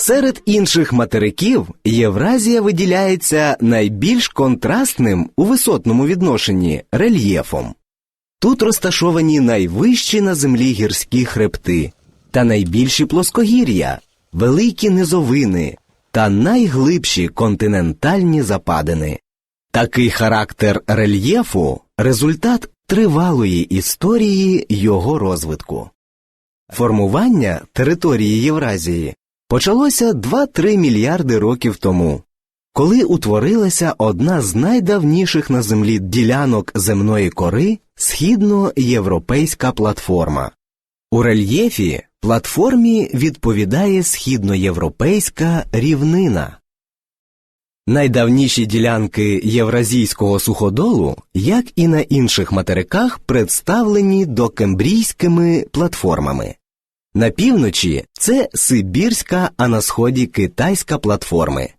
Серед інших материків Євразія виділяється найбільш контрастним у висотному відношенні рельєфом. Тут розташовані найвищі на землі гірські хребти та найбільші плоскогір'я, великі низовини та найглибші континентальні западини. Такий характер рельєфу результат тривалої історії його розвитку. Формування території Євразії почалося 2-3 мільярди років тому, коли утворилася одна з найдавніших на землі ділянок земної кори східноєвропейська платформа. У рельєфі платформі відповідає східноєвропейська рівнина. Найдавніші ділянки Євразійського суходолу, як і на інших материках, представлені докембрійськими платформами. На півночі це Сибірська, а на сході китайська платформи.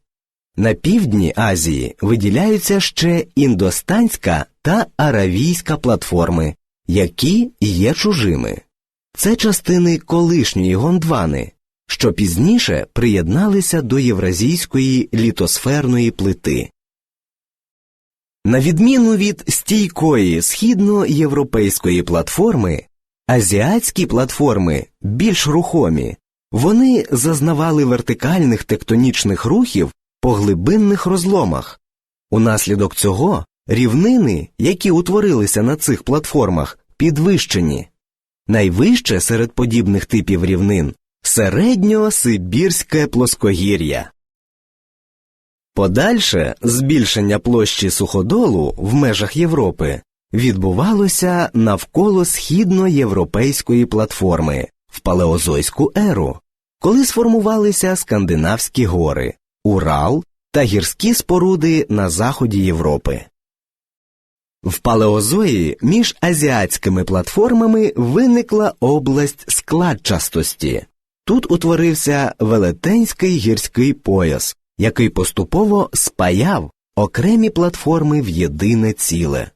На півдні Азії виділяються ще індостанська та аравійська платформи, які є чужими. Це частини колишньої Гондвани, що пізніше приєдналися до євразійської літосферної плити. На відміну від стійкої східноєвропейської платформи, азіатські платформи більш рухомі, вони зазнавали вертикальних тектонічних рухів по глибинних розломах. Унаслідок цього рівнини, які утворилися на цих платформах, підвищені. Найвище серед подібних типів рівнин середньосибірське плоскогір'я. Подальше збільшення площі суходолу в межах Європи відбувалося навколо східноєвропейської платформи в палеозойську еру, коли сформувалися скандинавські гори, Урал та гірські споруди на заході Європи. В палеозої між азіатськими платформами виникла область складчастості. Тут утворився велетенський гірський пояс, який поступово спаяв окремі платформи в єдине ціле.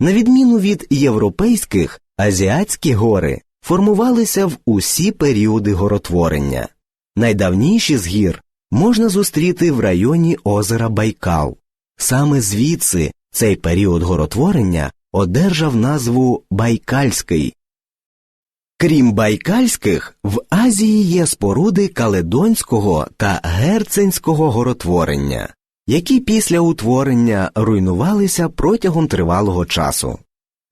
На відміну від європейських, азіатські гори формувалися в усі періоди горотворення. Найдавніші з гір можна зустріти в районі озера Байкал. Саме звідси цей період горотворення одержав назву Байкальський. Крім байкальських, в Азії є споруди каледонського та герценського горотворення, які після утворення руйнувалися протягом тривалого часу,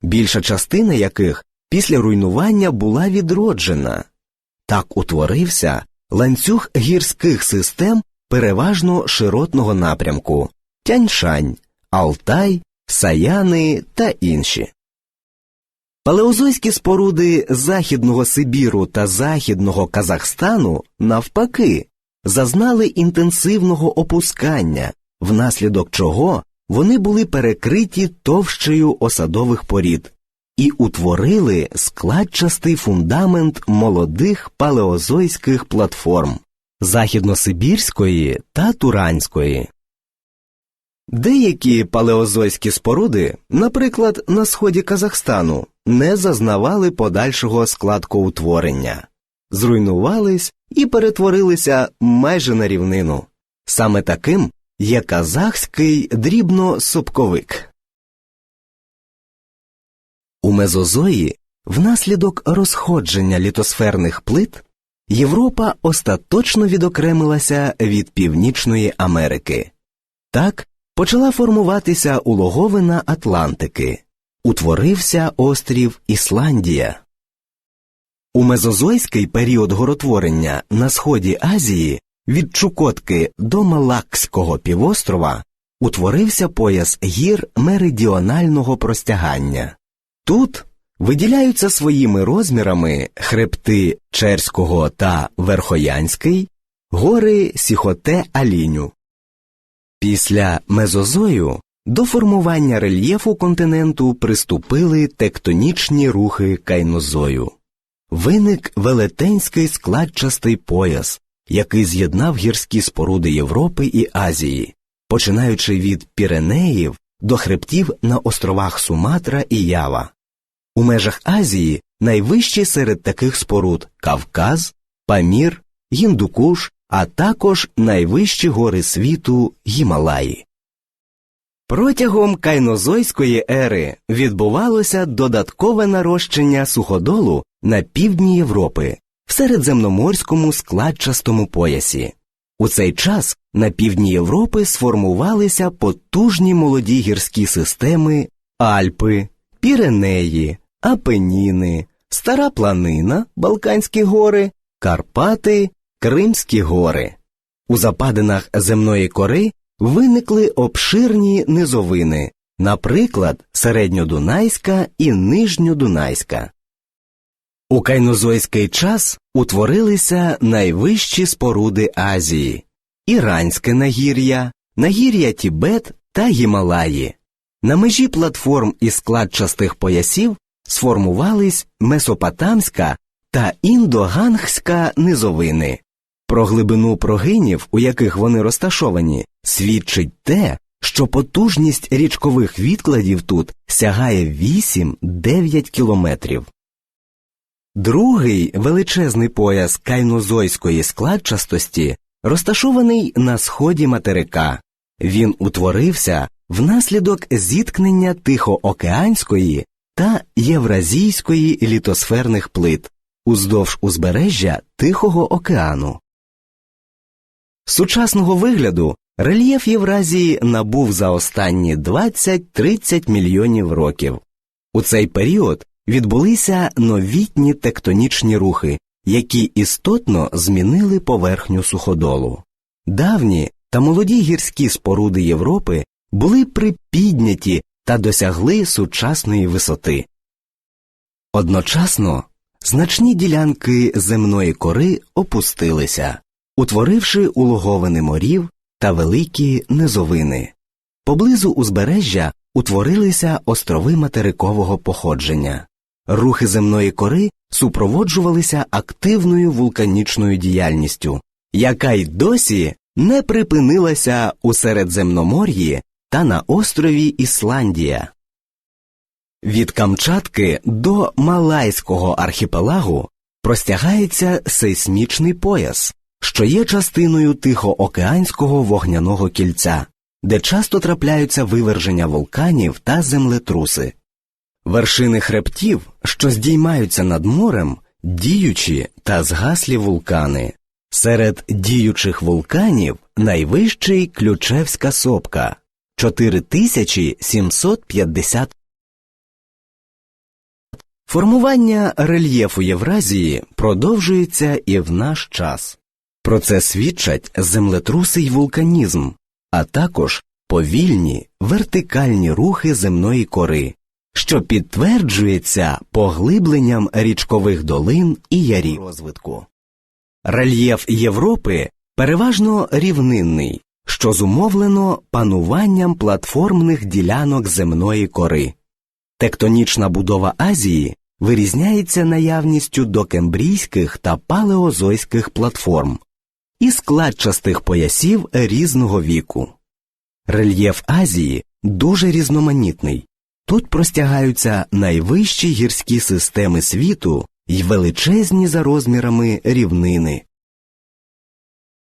більша частина яких після руйнування була відроджена. Так утворився ланцюг гірських систем переважно широтного напрямку Тяньшань, Алтай, Саяни та інші. Палеозойські споруди Західного Сибіру та Західного Казахстану, навпаки, зазнали інтенсивного опускання, внаслідок чого вони були перекриті товщею осадових порід і утворили складчастий фундамент молодих палеозойських платформ Західносибірської та Туранської. Деякі палеозойські споруди, наприклад, на сході Казахстану, не зазнавали подальшого складкоутворення, зруйнувались і перетворилися майже на рівнину. Саме таким є казахський дрібносопковик. У мезозої внаслідок розходження літосферних плит Європа остаточно відокремилася від Північної Америки. Так почала формуватися улоговина Атлантики, утворився острів Ісландія. У мезозойський період горотворення на сході Азії від Чукотки до Малакського півострова утворився пояс гір меридіонального простягання. Тут виділяються своїми розмірами хребти Черського та Верхоянський, гори Сіхоте Аліню. Після мезозою до формування рельєфу континенту приступили тектонічні рухи кайнозою. Виник велетенський складчастий пояс, який з'єднав гірські споруди Європи і Азії, починаючи від Піренеїв до хребтів на островах Суматра і Ява. У межах Азії найвищі серед таких споруд Кавказ, Памір, Гіндукуш, а також найвищі гори світу Гімалаї. Протягом кайнозойської ери відбувалося додаткове нарощення суходолу на півдні Європи середземноморському складчастому поясі. У цей час на півдні Європи сформувалися потужні молоді гірські системи Альпи, Піренеї, Апеніни, Стара Планина, Балканські гори, Карпати, Кримські гори. У западинах земної кори виникли обширні низовини, наприклад, середньодунайська і нижньодунайська. У кайнозойський час утворилися найвищі споруди Азії Іранське нагір'я, нагір'я Тібет та Гімалаї. На межі платформ і складчастих поясів сформувались Месопотамська та індогангська низовини. Про глибину прогинів, у яких вони розташовані, свідчить те, що потужність річкових відкладів тут сягає 8-9 кілометрів. Другий величезний пояс кайнозойської складчастості розташований на сході материка. Він утворився внаслідок зіткнення Тихоокеанської та Євразійської літосферних плит уздовж узбережжя Тихого океану. Сучасного вигляду рельєф Євразії набув за останні 20-30 мільйонів років. У цей період відбулися новітні тектонічні рухи, які істотно змінили поверхню суходолу. Давні та молоді гірські споруди Європи були припідняті та досягли сучасної висоти. Одночасно значні ділянки земної кори опустилися, утворивши улоговини морів та великі низовини. Поблизу узбережжя утворилися острови материкового походження. Рухи земної кори супроводжувалися активною вулканічною діяльністю, яка й досі не припинилася у Середземномор'ї та на острові Ісландія. Від Камчатки до Малайського архіпелагу простягається сейсмічний пояс, що є частиною Тихоокеанського вогняного кільця, де часто трапляються виверження вулканів та землетруси. Вершини хребтів, що здіймаються над морем, діючі та згаслі вулкани. Серед діючих вулканів найвищий Ключевська сопка 4750. Формування рельєфу Євразії продовжується і в наш час. Про це свідчать землетруси й вулканізм, а також повільні вертикальні рухи земної кори, що підтверджується поглибленням річкових долин і ярів розвитку. Рельєф Європи переважно рівнинний, що зумовлено пануванням платформних ділянок земної кори. Тектонічна будова Азії вирізняється наявністю докембрійських та палеозойських платформ і складчастих поясів різного віку. Рельєф Азії дуже різноманітний. Тут простягаються найвищі гірські системи світу й величезні за розмірами рівнини.